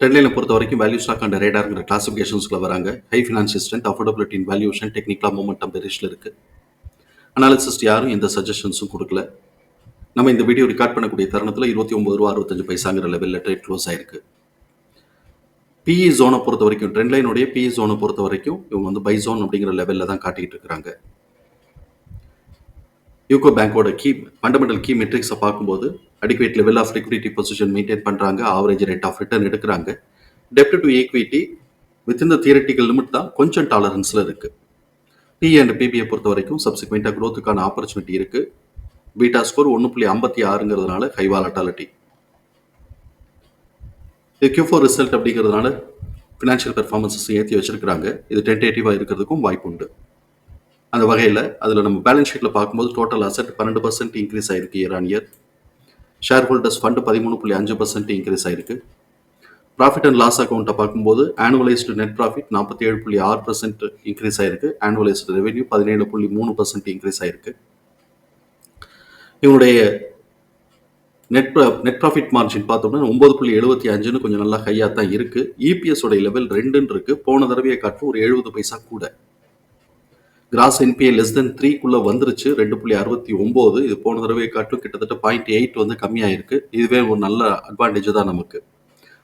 ட்ரெண்ட்லைனை பொறுத்த வரைக்கும் value stock and ரேடாருங்கிற கிளாசிஃபிகேஷன்ஸ்ல வராங்க. ஹை ஃபினான்ஷியல் ஸ்ட்ரென்த் அஃபோர்டபிலிட்டின் வேல்யூஷன் டெக்னிக்கலாக மூமெண்டம் பெரிஷில் இருக்கு. அனாலிசிஸ்ட் யாரும் எந்த சஜஷன்ஸும் கொடுக்கல. நம்ம இந்த வீடியோ ரெக்கார்ட் பண்ணக்கூடிய தருணத்தில் இருபத்தி ஒன்பது ரூபா அறுபத்தஞ்சு பைசாங்கிற லெவலில் ட்ரேட் க்ளோஸ் ஆயிருக்கு. பிஇ ஜோனை பொறுத்த வரைக்கும் ட்ரெண்ட் லைனுடைய பிஇ ஜோனை பொறுத்த வரைக்கும் இவங்க வந்து பை ஜோன் அப்படிங்கிற லெவலில் தான் காட்டிக்கிட்டு இருக்கிறாங்க யூகோ பேங்கோட கீ ஃபண்டமெண்டல் கீ மெட்ரிக்ஸை பார்க்கும்போது adequate level of liquidity position maintain பண்ணுறாங்க ஆவரேஜ் ரேட் ஆஃப் ரிட்டர்ன் எடுக்கிறாங்க. டெப்ட் to equity within the theoretical limit தான் கொஞ்சம் டாலரன்ஸில் இருக்குது பி அண்ட் பிபியை பொறுத்த வரைக்கும் சப்சிக்வெண்ட்டாக க்ரோத்துக்கான ஆப்பர்ச்சுனிட்டி இருக்குது பீட்டா ஸ்கோர் ஒன்று புள்ளி ஐம்பத்தி ஆறுங்கிறதுனால ஹை வாலட்டாலிட்டி இது கியூ ஃபோர் ரிசல்ட் அப்படிங்கிறதுனால ஃபினான்ஷியல் பெர்ஃபார்மன்ஸஸ் ஏற்றி வச்சிருக்கிறாங்க. இது டென்டேட்டிவாக இருக்கிறதுக்கும் வாய்ப்பு உண்டு அந்த வகையில் அதில் நம்ம பேலன்ஸ் ஷீட்டில் பார்க்கும்போது டோட்டல் அசட் பன்னெண்டு பர்சன்ட் இன்க்ரீஸ் ஆயிருக்கு year on year share holders fund பதிமூணு புள்ளி அஞ்சு பர்சன்ட் இன்க்ரீஸ் ஆயிருக்கு. ப்ராஃபிட் அண்ட் லாஸ் அக்கௌண்ட்டை பார்க்கும்போது ஆனுவலைஸ்டு நெட் ப்ராஃபிட் நாற்பத்தி ஏழு புள்ளி ஆறு பர்சன்ட் இன்க்ரீஸ் ஆயிருக்கு. ஆனுவலைஸ்டு ரெவென்யூ பதினேழு புள்ளி மூணு பர்சன்ட் இன்க்ரீஸ் ஆயிருக்கு. இவனுடைய நெட் நெட் ப்ராஃபிட் மார்ஜின் பார்த்தோம்னா ஒன்பது புள்ளி எழுபத்தி அஞ்சுன்னு கொஞ்சம் நல்லா ஹையாக தான் இருக்குது இபிஎஸ் உடைய லெவல் ரெண்டுன்னு இருக்குது போன தடவையை காட்டும் ஒரு எழுபது பைசா கூட. கிராஸ் என்பிஏ லெஸ் தென் த்ரீக்குள்ளே வந்துருச்சு. ரெண்டு புள்ளி அறுபத்தி ஒம்பது. இது போன தடவை காட்டும் கிட்டத்தட்ட பாயிண்ட் எயிட் வந்து கம்மியாயிருக்கு. இதுவே ஒரு நல்ல அட்வான்டேஜ் தான் நமக்கு.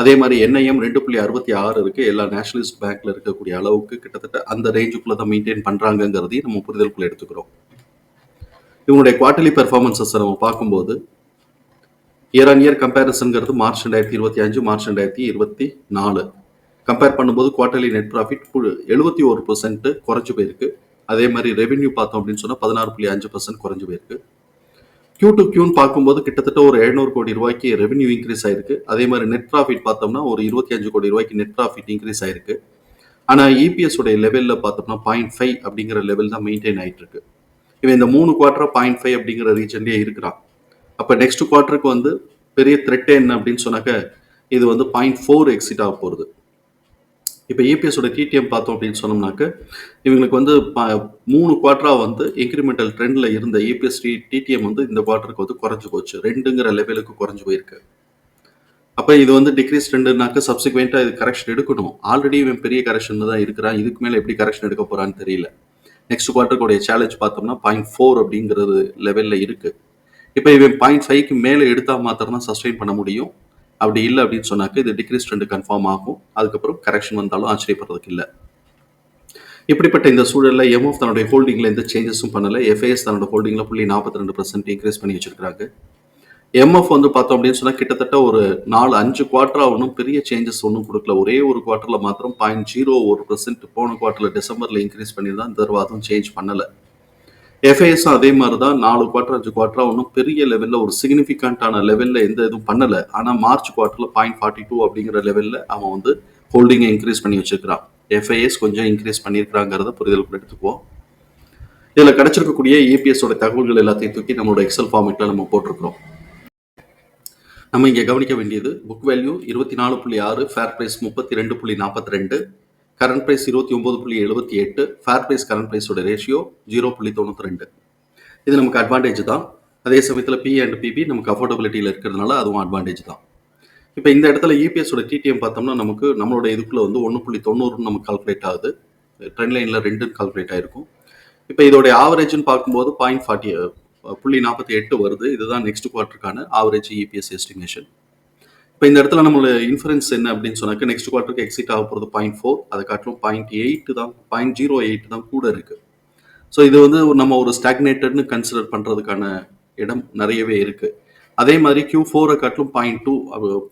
அதே மாதிரி என்ஐஎம் ரெண்டு புள்ளி அறுபத்தி ஆறு இருக்குது எல்லா நேஷனலிஸ்ட் பேங்க்ல இருக்கக்கூடிய அளவுக்கு கிட்டத்தட்ட அந்த ரேஞ்சுக்குள்ளே தான் மெயின்டைன் பண்ணுறாங்கங்கிறதையும் நம்ம புரிதலுக்குள்ளே எடுத்துக்கிறோம். இவங்களுடைய குவார்டர்லி பெர்ஃபார்மன்சஸ் நம்ம பார்க்கும்போது இயர் ஆன் இயர் கம்பேரிசன்கிறது மார்ச் ரெண்டாயிரத்தி இருபத்தி அஞ்சு மார்ச் ரெண்டாயிரத்தி இருபத்தி நாலு. கம்பேர் பண்ணும்போது குவார்டர்லி நெட் ப்ராஃபிட் எழுபத்தி ஒரு பர்சன்ட் குறைஞ்சு போயிருக்கு. அதே மாதிரி ரெவென்யூ பார்த்தோம் அப்படின்னு சொன்னால் பதினாறு புள்ளி அஞ்சு பர்சன்ட் குறைஞ்சு போயிருக்கு. கியூ டு கியூன்னு பார்க்கும்போது கிட்டத்தட்ட ஒரு எழுநூறு கோடி ரூபாய்க்கு ரெவென்யூ இன்க்ரீஸ் ஆயிருக்கு. அதே மாதிரி நெட் ப்ராஃபிட் பார்த்தோம்னா ஒரு இருபத்தி அஞ்சு கோடி ரூபாய்க்கு நெட் ப்ராஃபிட் இன்க்ரீஸ் ஆயிருக்கு. ஆனால் இபிஎஸ் உடைய லெவலில் பார்த்தோம்னா பாயிண்ட் ஃபைவ் அப்படிங்கிற லெவல் தான் மெயின்டைன் ஆயிட்டு இருக்கு இவன் இந்த மூணு குவார்டரா பாயிண்ட் ஃபைவ் அப்படிங்கிற ரீஜன்லேயே இருக்கிறான். அப்போ நெக்ஸ்ட் குவார்ட்டருக்கு வந்து பெரிய த்ரெட் என்ன அப்படின்னு சொன்னாக்க இது வந்து பாயிண்ட் ஃபோர் எக்ஸிட் ஆக போகிறது இப்போ ஏபிஎஸோட டிடிஎம் பார்த்தோம் அப்படின்னு சொன்னோம்னாக்க இவங்களுக்கு வந்து மூணு குவார்ட்டராக வந்து இன்க்ரிமெண்டல் ட்ரெண்டில் இருந்த ஏபிஎஸ் டி டிடிஎம் வந்து இந்த குவார்ட்டருக்கு வந்து குறைஞ்சு போச்சு. ரெண்டுங்கிற லெவலுக்கு குறைஞ்சு போயிருக்கு. அப்போ இது வந்து டிக்ரீஸ் ட்ரெண்டுனாக்க சப்சிக்வெண்ட்டாக இது கரெக்ஷன் எடுக்கணும். ஆல்ரெடி இவன் பெரிய கரெக்ஷன் தான் இருக்கிறான். இதுக்கு மேலே எப்படி கரெக்ஷன் எடுக்க போகிறான்னு தெரியல. நெக்ஸ்ட் குவார்ட்டருக்குடைய சேலஞ்ச் பார்த்தோம்னா பாயிண்ட் ஃபோர் அப்படிங்கிறது லெவலில் இருக்குது இப்போ இவன் பாயிண்ட் ஃபைவ்க்கு மேலே எடுத்தால் மாத்திரம் தான் சஸ்டெயின் பண்ண முடியும். அப்படி இல்லை அப்படின்னு சொன்னாக்க இது டிக்ரீஸ் ட்ரெண்டு கன்ஃபார்ம் ஆகும். அதுக்கப்புறம் கரெக்ஷன் வந்தாலும் ஆச்சரியப்படுறதுக்கு இல்லை. இப்படிப்பட்ட இந்த சூழலில் எம்எஃப் தன்னுடைய ஹோல்டிங்கில் எந்த சேஞ்சஸும் பண்ணலை. எஃப்ஐஎஸ் தன்னோட ஹோல்டிங்கில் புள்ளி நாற்பத்தி ரெண்டு பர்சன்ட் இன்க்ரீஸ் பண்ணி வச்சிருக்காங்க எம்எஃப் வந்து பார்த்தோம் அப்படின்னு சொன்னால் கிட்டத்தட்ட ஒரு நாலு அஞ்சு குவார்ட்டராக ஒன்றும் பெரிய சேஞ்சஸ் ஒன்றும் கொடுக்கல. ஒரே ஒரு குவார்ட்டரில் மாத்திரம் பாயிண்ட் ஜீரோ ஒரு பர்சன்ட் போன குவார்ட்டரில் டிசம்பரில் இன்க்ரீஸ் பண்ணியிருந்தா இந்த தடவை அதுவும் சேஞ்ச் பண்ணலை. எஃப்ஐஎஸும் அதே மாதிரி தான் நாலு குவார்டர் அஞ்சு குவார்டரா ஒன்றும் பெரிய லெவலில் ஒரு சிக்னிஃபிகண்டான லெவலில் எந்த இதுவும் பண்ணலை. ஆனால் மார்ச் குவார்ட்டரில் பாயிண்ட் ஃபார்ட்டி டூ அப்படிங்கிற லெவலில் அவன் வந்து ஹோல்டிங்கை இன்க்ரீஸ் பண்ணி வச்சிருக்கிறான். எஃப்ஐஎஸ் கொஞ்சம் இன்க்ரீஸ் பண்ணியிருக்கிறாங்கிறத புரிதலுக்குள்ள எடுத்துக்குவோம். இதில் கிடைச்சிருக்கக்கூடிய ஏபிஎஸோட தகவல்கள் எல்லாத்தையும் தூக்கி நம்மளோட எக்ஸல் ஃபார்மேட்டில் நம்ம போட்டிருக்கிறோம். நம்ம இங்கே கவனிக்க வேண்டியது புக் வேல்யூ இருபத்தி நாலு புள்ளி ஆறு ஃபேர் ப்ரைஸ் முப்பத்தி ரெண்டு புள்ளி நாற்பத்தி ரெண்டு கரண்ட் ப்ரைஸ் இருபத்தி ஒம்பது புள்ளி எழுபத்தி எட்டு ஃபேர் ப்ரைஸ் கரண்ட் ப்ரைஸோட ரேஷியோ ஜீரோ புள்ளி தொண்ணூற்றி ரெண்டு. இது நமக்கு அட்வான்டேஜ் தான். அதே சமயத்தில் பி அண்ட் பிபி நமக்கு அஃபோர்டபிலிட்டியில் இருக்கிறதுனால அதுவும் அட்வான்டேஜ் தான். இப்போ இந்த இடத்துல இபிஎஸோட டிடிஎம் பார்த்தோம்னா நமக்கு நம்மளோட இதுக்குள்ளே வந்து ஒன்று புள்ளி தொண்ணூறுன்னு நமக்கு கால்குலேட் ஆகுது. ட்ரெண்ட் லைனில் ரெண்டுன்னு கால்குலேட் ஆகிருக்கும் இப்போ இதோடைய ஆவரேஜ்னு பார்க்கும்போது பாயிண்ட் ஃபார்ட்டி புள்ளி நாற்பத்தி எட்டு வருது. இதுதான் நெக்ஸ்ட் குவார்ட்டருக்கான ஆவரேஜ் இபிஎஸ் எஸ்டிமேஷன் இப்போ இந்த இடத்துல நம்மளோட இன்ஃபரன்ஸ் என்ன அப்படின்னு சொன்னாக்க நெக்ஸ்ட் குவார்ட்டருக்கு எக்ஸிட் ஆக போகிறது பாயிண்ட் ஃபோர் அதை காட்டிலும் பாயிண்ட் எயிட் தான் பாயிண்ட் ஜீரோ எயிட் தான் கூட இருக்கு. ஸோ இது வந்து நம்ம ஒரு ஸ்டாக்னேட்டட்னு கன்சிடர் பண்ணுறதுக்கான இடம் நிறையவே இருக்குது அதே மாதிரி கியூ ஃபோரை காட்டிலும் point two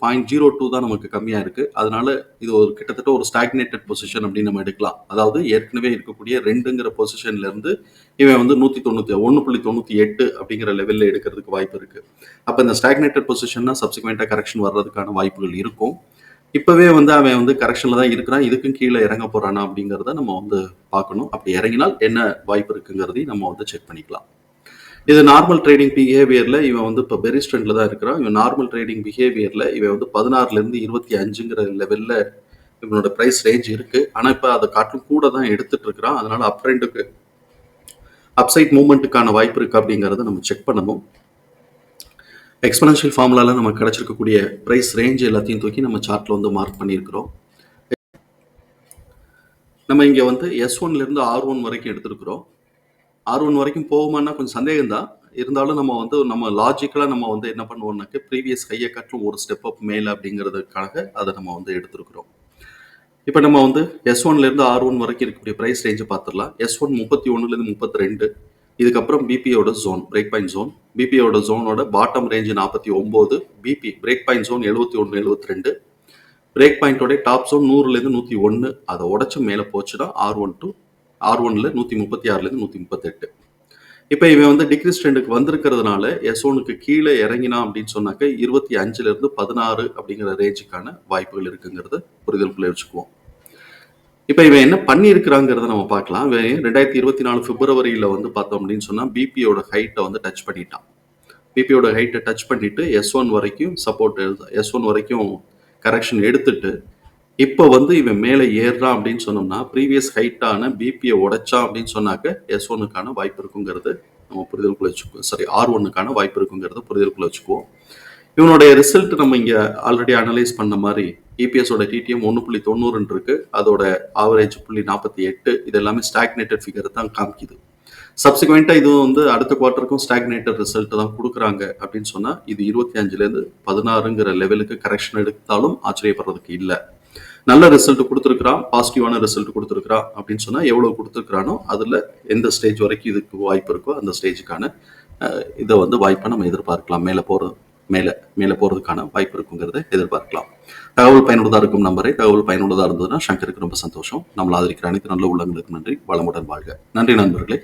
point zero two தான் நமக்கு கம்மியாக இருக்குது அதனால இது ஒரு கிட்டத்தட்ட ஒரு ஸ்டாக்னேட்டட் பொசிஷன் அப்படின்னு நம்ம எடுக்கலாம். அதாவது ஏற்கனவே இருக்கக்கூடிய ரெண்டுங்கிற பொசிஷன்லேருந்து இவன் வந்து நூற்றி தொண்ணூற்றி ஒன்று புள்ளி தொண்ணூற்றி எட்டு அப்படிங்கிற லெவலில் எடுக்கிறதுக்கு வாய்ப்பு இருக்குது அப்போ இந்த ஸ்டாக்னேட்டட் பொசிஷன்னா சப்சிக்வெண்ட்டாக கரெக்ஷன் வர்றதுக்கான வாய்ப்புகள் இருக்கும். இப்போவே வந்து அவன் வந்து கரெக்ஷனில் தான் இருக்கிறான். இதுக்கும் கீழே இறங்க போகிறானா அப்படிங்கிறத நம்ம வந்து பார்க்கணும். அப்படி இறங்கினால் என்ன வாய்ப்பு இருக்குங்கிறதையும் நம்ம வந்து செக் பண்ணிக்கலாம். இது நார்மல் ட்ரேடிங் பிஹேவியர்ல இவன் வந்து இப்போ பெரிய ட்ரெண்ட்ல தான் இருக்கிறான். இவன் நார்மல் ட்ரேடிங் பிஹேவியர்ல இவன் வந்து பதினாறுல இருந்து இருபத்தி அஞ்சுங்கிற லெவல்ல இவனோட பிரைஸ் ரேஞ்ச் இருக்கு. ஆனா இப்போ அதை காட்டும் கூட தான் எடுத்துட்டு இருக்கிறான். அதனால அப் ட்ரெண்டுக்கு அப்சைட் மூமெண்ட்டுக்கான வாய்ப்பு இருக்கு அப்படிங்கிறத நம்ம செக் பண்ணணும். எக்ஸ்பனன்ஷியல் ஃபார்முலால நமக்கு கிடைச்சிருக்கக்கூடிய பிரைஸ் ரேஞ்ச் எல்லாத்தையும் தூக்கி நம்ம சார்ட்ல வந்து மார்க் பண்ணியிருக்கிறோம். நம்ம இங்க வந்து எஸ் ஒன்ல இருந்து ஆர் ஒன் வரைக்கும் எடுத்திருக்கிறோம். ஆர் ஒன் வரைக்கும் போகுமான்னா கொஞ்சம் சந்தேகம் தான் இருந்தாலும் நம்ம வந்து நம்ம லாஜிக்கலாக நம்ம வந்து என்ன பண்ணுவோம்னாக்க ப்ரீவியஸ் கையை காட்டிலும் ஒரு ஸ்டெப் அப் மேலே அப்படிங்கிறதுக்காக அதை நம்ம வந்து எடுத்திருக்கிறோம். இப்போ நம்ம வந்து எஸ் ஒன்லேருந்து ஆர் ஒன் வரைக்கும் இருக்கக்கூடிய ப்ரைஸ் ரேஞ்சை பார்த்துடலாம். எஸ் ஒன் முப்பத்தி ஒன்றுலேருந்து முப்பத்தி ரெண்டு இதுக்கப்புறம் பிபியோட ஜோன் பிரேக் பாயிண்ட் ஜோன் பிபியோட ஜோனோட பாட்டம் ரேஞ்சு நாற்பத்தி ஒம்பது பிபி பிரேக் பாயிண்ட் ஜோன் எழுபத்தி ஒன்று எழுபத்தி ரெண்டு. பிரேக் பாயிண்டோட டாப் ஜோன் நூறுலேருந்து நூற்றி ஒன்று அதை உடச்சி மேலே போச்சுன்னா ஆர் ஒன் டூ ஆர் ஒன்ல நூற்றி முப்பத்தி ஆறுலேருந்து நூற்றி முப்பத்தெட்டு. இப்போ இவன் வந்து டிக்ரீஸ் ட்ரெண்டுக்கு வந்திருக்கிறதுனால எஸ் ஒனுக்கு கீழே இறங்கினா அப்படின்னு சொன்னாக்க இருபத்தி அஞ்சுல இருந்து பதினாறு அப்படிங்கிற ரேஞ்சுக்கான வாய்ப்புகள் இருக்குங்கிறத புரிதலுக்குள்ள வச்சுக்குவோம். இப்போ இவன் என்ன பண்ணியிருக்கிறாங்கிறத நம்ம பார்க்கலாம். இவன் ரெண்டாயிரத்தி இருபத்தி நாலு பிப்ரவரியில் வந்து பார்த்தோம் அப்படின்னு சொன்னால் பிபியோட ஹைட்டை வந்து டச் பண்ணிட்டான். பிபியோட ஹைட்டை டச் பண்ணிட்டு எஸ் ஒன் வரைக்கும் சப்போர்ட் எஸ் ஒன் வரைக்கும் கரெக்ஷன் எடுத்துட்டு இப்போ வந்து இவன் மேலே ஏறுறான் அப்படின்னு சொன்னோம்னா ப்ரீவியஸ் ஹைட்டான பிபியை உடைச்சான் அப்படின்னு சொன்னாக்க எஸ் ஒன்னுக்கான வாய்ப்பு இருக்குங்கிறது நம்ம புரிதலுக்குள்ள வச்சுக்குவோம். சரி ஆர் ஒன்னுக்கான வாய்ப்பு இருக்குங்கிறத புரிதலுக்குள்ள வச்சுக்குவோம். இவனுடைய ரிசல்ட் நம்ம இங்கே ஆல்ரெடி அனலைஸ் பண்ண மாதிரி இபிஎஸோட டிடிஎம் ஒன்று புள்ளி தொண்ணூறுன்னு இருக்கு. அதோட ஆவரேஜ் புள்ளி நாற்பத்தி எட்டு. இது எல்லாமே ஸ்டாக்னேட்டட் ஃபிகர் தான் காமிக்குது. சப்சிக்வெண்ட்டாக இது வந்து அடுத்த குவார்ட்டருக்கும் ஸ்டாக்னேட்டட் ரிசல்ட் தான் கொடுக்குறாங்க அப்படின்னு சொன்னால் இது இருபத்தி அஞ்சுலேருந்து பதினாறுங்கிற லெவலுக்கு கரெக்ஷன் எடுத்தாலும் ஆச்சரியப்படுறதுக்கு இல்லை. நல்ல ரிசல்ட் கொடுத்துருக்குறான் பாசிட்டிவான ரிசல்ட் கொடுத்துருக்குறான் அப்படின்னு சொன்னால் எவ்வளோ கொடுத்துருக்குறானோ அதில் எந்த ஸ்டேஜ் வரைக்கும் இதுக்கு வாய்ப்பு இருக்கோ அந்த ஸ்டேஜுக்கான இதை வந்து வாய்ப்பை நம்ம எதிர்பார்க்கலாம். மேலே போகிற மேலே மேலே போகிறதுக்கான வாய்ப்பு இருக்குங்கிறத எதிர்பார்க்கலாம். தகவல் பயனுள்ளதாக இருக்கும் நம்பரை. தகவல் பயனுள்ளதாக இருந்ததுன்னா சங்கருக்கு ரொம்ப சந்தோஷம். நம்மளை ஆதரிக்கிற அனைத்து நல்ல உள்ளங்களுக்கு நன்றி. வளமுடன் வாழ்க. நன்றி நண்பர்களே.